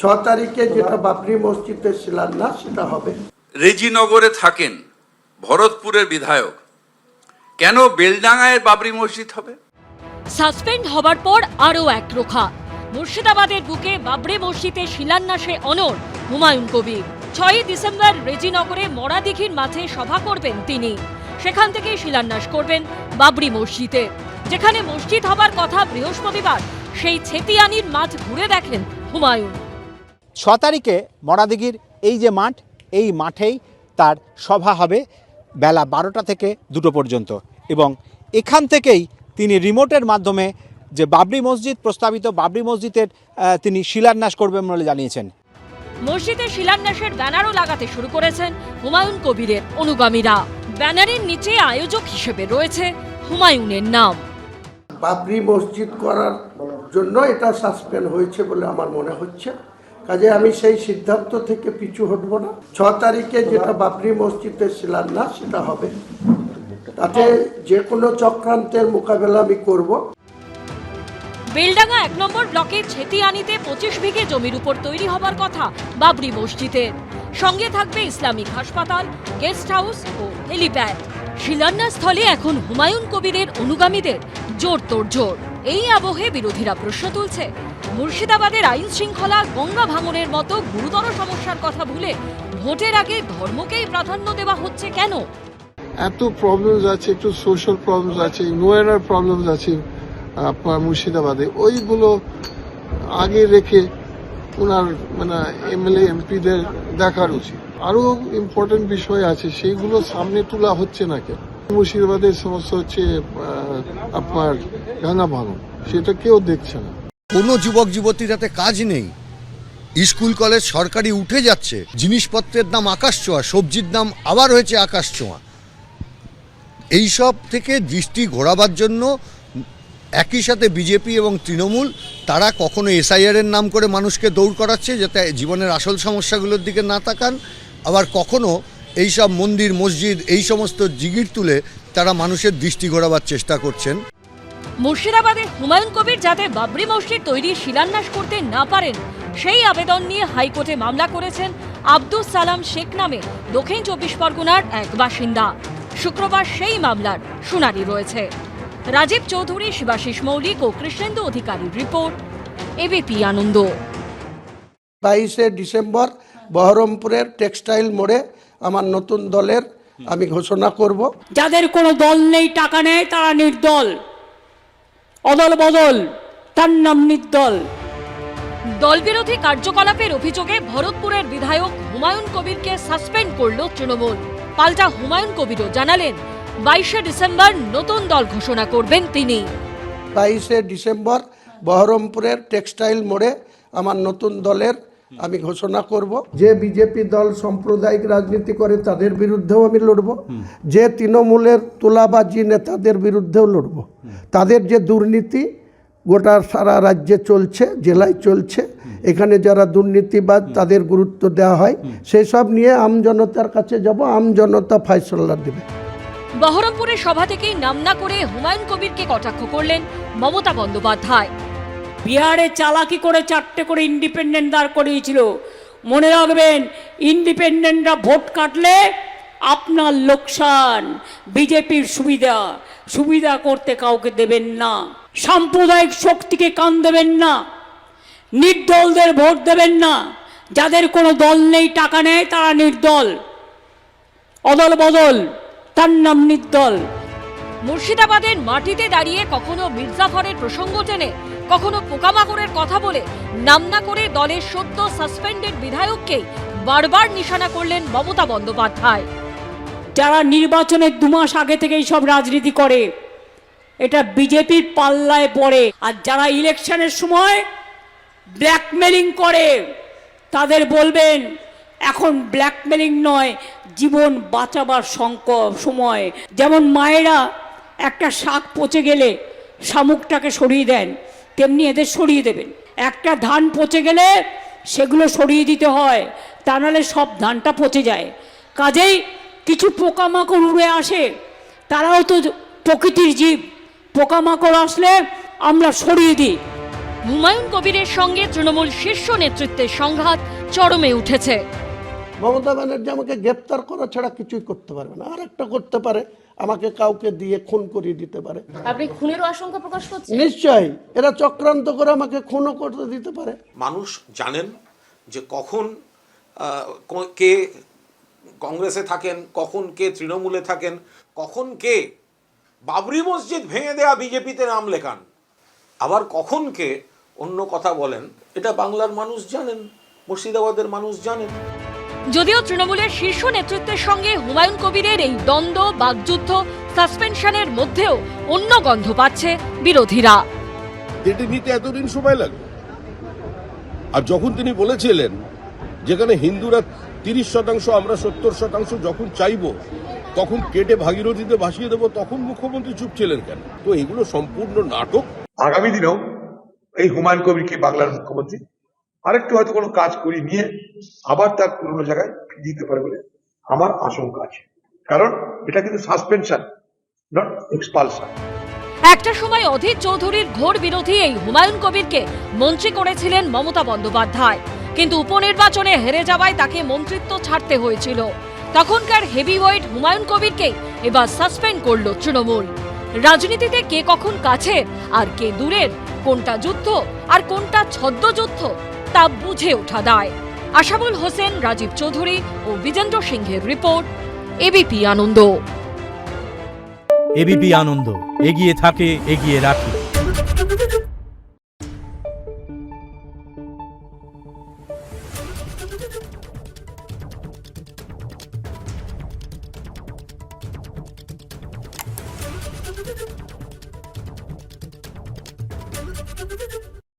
ছ তারিখে যেটা বাবরি মসজিদের শিলান্যাস সেটা হবে। রেজিনগরে থাকেন ভরতপুরের বিধায়ক। কেন বেলডাঙ্গায় বাবরি মসজিদ হবে? সাসপেন্ড হবার পর আরও এক রোখা। মুর্শিদাবাদের বুকে বাবরি মসজিদে শিলান্যাসে অনর হুমায়ুন কবির। ছয়ই ডিসেম্বর রেজিনগরে মরাদিঘির মাঠে সভা করবেন তিনি। সেখান থেকে শিলান্যাস করবেন বাবরি মসজিদে। যেখানে মসজিদ হবার কথা বৃহস্পতিবার সেই ছেতিয়ানির মাঠ ঘুরে দেখেন হুমায়ুন। ছ তারিখে মরাদিঘির এই যে মাঠ এই মাঠেই তার সভা হবে বেলা বারোটা থেকে দুটো পর্যন্ত। এবং এখান থেকেই তিনি রিমোটের মাধ্যমে যে বাবরি মসজিদ প্রস্তাবিত বাবরি মসজিদের তিনি শিলান্যাস করবেন বলে জানিয়েছেন। মসজিদে শিলান্যাসের ব্যানারও লাগাতে শুরু করেছেন হুমায়ুন কবিরের অনুগামীরা। ব্যানারের নিচে আয়োজক হিসেবে রয়েছে হুমায়ুনের নাম। বাবরি মসজিদ করার জন্য এটা সাসপেন্ড হয়েছে বলে আমার মনে হচ্ছে। কাজে আমি সেই সিদ্ধান্ত থেকে পিছু হটব না। ছ তারিখে যেটা বাবরি মসজিদের শিলান্যাস, সেটা হবে। তাতে যে কোনো চক্রান্তের মোকাবেলা আমি করব। বেলডাঙ্গা এক নম্বর ব্লকের ছেতিয়ানিতে পঁচিশ বিঘে জমির উপর তৈরি হবার কথা বাবরি মসজিদের সঙ্গে থাকবে ইসলামিক হাসপাতাল, গেস্ট হাউস ও হেলিপ্যাড। শিলান্যাস স্থলে এখন হুমায়ুন কবিরের অনুগামীদের জোর তোর জোর এই আবহে বিরোধীরা প্রশ্ন তুলছে। মুর্শিদাবাদের আইন শৃঙ্খলা গঙ্গা ভাঙনের মতো গুরুতর সমস্যার কথা ভুলে ভোটের আগে ধর্মকেই প্রাধান্য দেওয়া হচ্ছে কেন? এত প্রবলেমস আছে, একটু সোশ্যাল প্রবলেমস আছে, নোয়েনার প্রবলেমস আছে, আপনার মুর্শিদাবাদে। ওইগুলো আগে রেখে ওনার মানে এমএলএ এমপিদের দেখার উচিত। আরও ইম্পর্টেন্ট বিষয় আছে সেইগুলো সামনে তোলা হচ্ছে না কেন? মুর্শিদাবাদের সমস্যা হচ্ছে আপনার গঙ্গা ভাঙন সেটা কেউ দেখছে না। কোনো যুবক যুবতীর হাতে কাজ নেই, স্কুল, কলেজ, সরকারি উঠে যাচ্ছে, জিনিসপত্রের দাম আকাশ ছোঁয়া, সবজির দাম আবার হয়েছে আকাশ ছোঁয়া। এইসব থেকে দৃষ্টি ঘোরাবার জন্য একই সাথে বিজেপি এবং তৃণমূল, তারা কখনো এসআইআর এর নাম করে মানুষকে দৌড় করাচ্ছে যাতে জীবনের আসল সমস্যাগুলোর দিকে না তাকান, আবার কখনো এইসব মন্দির, মসজিদ, এই সমস্ত জিগির তুলে তারা মানুষের দৃষ্টি ঘোরাবার চেষ্টা করছেন। মুর্শিদাবাদের হুমায়ুন কবির যাতে বাবরি মসজিদ তৈরি শিলান্যাস করতে না পারেন সেই আবেদন নিয়ে হাইকোর্টে মামলা করেছেন আব্দুস সালাম শেখ নামে দক্ষিণ চব্বিশ পরগনার এক বাসিন্দা। শুক্রবার সেই মামলার শুনানি রয়েছে। রাজীব চৌধুরী শিবাশিস মৌলিক ও কৃষ্ণেন্দু অধিকারীর রিপোর্ট এবিপি আনন্দ। বাইশে ডিসেম্বর বহরমপুরের টেক্সটাইল মোড়ে আমার নতুন দলের আমি ঘোষণা করব। যাদের কোনো দল নেই টাকা নেয় তারা নির্দল। অদল বদল তার নাম নির্দল। দলবিরোধী কার্যকলাপের অভিযোগে ভরতপুরের বিধায়ক হুমায়ুন কবিরকে সাসপেন্ড করল তৃণমূল। পাল্টা হুমায়ুন কবিরও জানালেন বাইশে ডিসেম্বর নতুন দল ঘোষণা করবেন তিনি। বাইশে ডিসেম্বর বহরমপুরের টেক্সটাইল মোড়ে আমার নতুন দলের আমি ঘোষণা করব। যে বিজেপি দল সাম্প্রদায়িক রাজনীতি করে তাদের বিরুদ্ধেও আমি লড়ব। যে তৃণমূলের তোলাবাজি নেতাদের বিরুদ্ধেও লড়ব। তাদের যে দুর্নীতি গোটা সারা রাজ্যে চলছে জেলায় চলছে এখানে যারা দুর্নীতিবাদ তাদের গুরুত্ব দেওয়া হয় সেই সব নিয়ে আমজনতার কাছে যাব আমজনতা ফাইসল্লা দেবে। বহরমপুরের সভা থেকেই নাম না করে হুমায়ুন কবিরকে কটাক্ষ করলেন মমতা বন্দ্যোপাধ্যায়। বিহারে চালাকি করে চারটে করে ইন্ডিপেন্ডেন্ট দাঁড় করিয়েছিল। মনে রাখবেন ইন্ডিপেন্ডেন্টরা ভোট কাটলে আপনার লোকসান, বিজেপির সুবিধা। সুবিধা করতে কাউকে দেবেন না। সাম্প্রদায়িক শক্তিকে কান দেবেন না। নির্দলদের ভোট দেবেন না। যাদের কোনো দল নেই, টাকা নেয় তারা নির্দল। অদল বদল, তার নাম নির্দল। মুর্শিদাবাদের মাটিতে দাঁড়িয়ে কখনো মির্জাফরের প্রসঙ্গ টেনে কখনো পোকামাকড়ের কথা বলে নাম না করে দলের সদ্য সাসপেন্ডেড বিধায়ককেই বারবার নিশানা করলেন মমতা বন্দ্যোপাধ্যায়। যারা নির্বাচনের দু মাস আগে থেকেই সব রাজনীতি করে, এটা বিজেপির পাল্লায় পড়ে। আর যারা ইলেকশনের সময় ব্ল্যাকমেলিং করে, তাদের বলবেন, এখন ব্ল্যাকমেলিং নয়, জীবন বাঁচাবার সংকট সময়। যেমন মায়েরা একটা শাক পচে গেলে শামুকটাকে সরিয়ে দেন তেমনি এদের সরিয়ে দেবেন একটা ধান পচে গেলে সেগুলো সরিয়ে দিতে হয়, তা নাহলে সব ধানটা পচে যায়। কাজেই কিছু পোকামাকড় উড়ে আসে, তারাও তো প্রকৃতির জীব। পোকামাকড় আসলে আমরা সরিয়ে দিই। হুমায়ুন কবিরের সঙ্গে তৃণমূল শীর্ষ নেতৃত্বের সংঘাত চরমে উঠেছে। মমতা ব্যানার্জি আমাকে গ্রেপ্তার করা ছাড়া কিছুই করতে পারবে না। আর একটা করতে পারে আমাকে কাউকে দিয়ে খুন করিয়ে দিতে পারে। আপনি খুনেরও আশঙ্কা প্রকাশ করছেন? নিশ্চয়ই এরা চক্রান্ত করে আমাকে খুনও করতে দিতে পারে। মানুষ জানেন যে কখন কে কংগ্রেসে থাকেন কখন কে তৃণমূলে থাকেন কখন কে বাবরি মসজিদ ভেঙে দেয়া বিজেপিতে নাম লেখান আবার কখন কে অন্য কথা বলেন এটা বাংলার মানুষ জানেন মুর্শিদাবাদের মানুষ জানেন। যদিও তৃণমূলের শীর্ষ নেতৃত্বের সঙ্গে হুমায়ুন কবিরের এই দ্বন্দ্ব বাগযুদ্ধ সাসপেনশনের মধ্যেও অন্য গন্ধ পাচ্ছে বিরোধীরা। যেটি নিতে এতদিন সময় লাগবে। আর যখন তিনি বলেছিলেন যেখানে হিন্দুরা তিরিশ শতাংশ আমরা সত্তর শতাংশ যখন চাইব তখন কেটে ভাগীরথীতে ভাসিয়ে দেবো তখন মুখ্যমন্ত্রী চুপ ছিলেন কেন? তো এগুলো সম্পূর্ণ নাটক। আগামী দিনেও এই হুমায়ুন কবিরকে বাংলার মুখ্যমন্ত্রী? আরেকটু হয়তো কোনো কাজ করিয়ে নিয়ে আবার তার পুরনো জায়গায় দিতে পারে বলে আমার আশঙ্কা আছে। কারণ এটা কিন্তু সাসপেনশন নট এক্সপালশন একটা সময় অধীর চৌধুরীর ঘোর বিরোধী এই হুমায়ুন কবিরকে মন্ত্রী করেছিলেন মমতা বন্দ্যোপাধ্যায়। কিন্তু উপনির্বাচনে হেরে যাওয়ায় তাকে মন্ত্রিত্ব ছাড়তে হয়েছিল। তখনকার হেভিওয়েট হুমায়ুন কবিরকে এবার সাসপেন্ড করল তৃণমূল। রাজনীতিতে কে কখন কাছে আর কে দূরের, কোনটা যুদ্ধ আর কোনটা ছদ্মযুদ্ধ তা বুঝে ওঠা দায়। আশাবুল হোসেন, রাজীব চৌধুরী ও বিজেন্দ্র সিংহের report, ABP Ananda. ABP Ananda, এগিয়ে থাকে, এগিয়ে রাখে।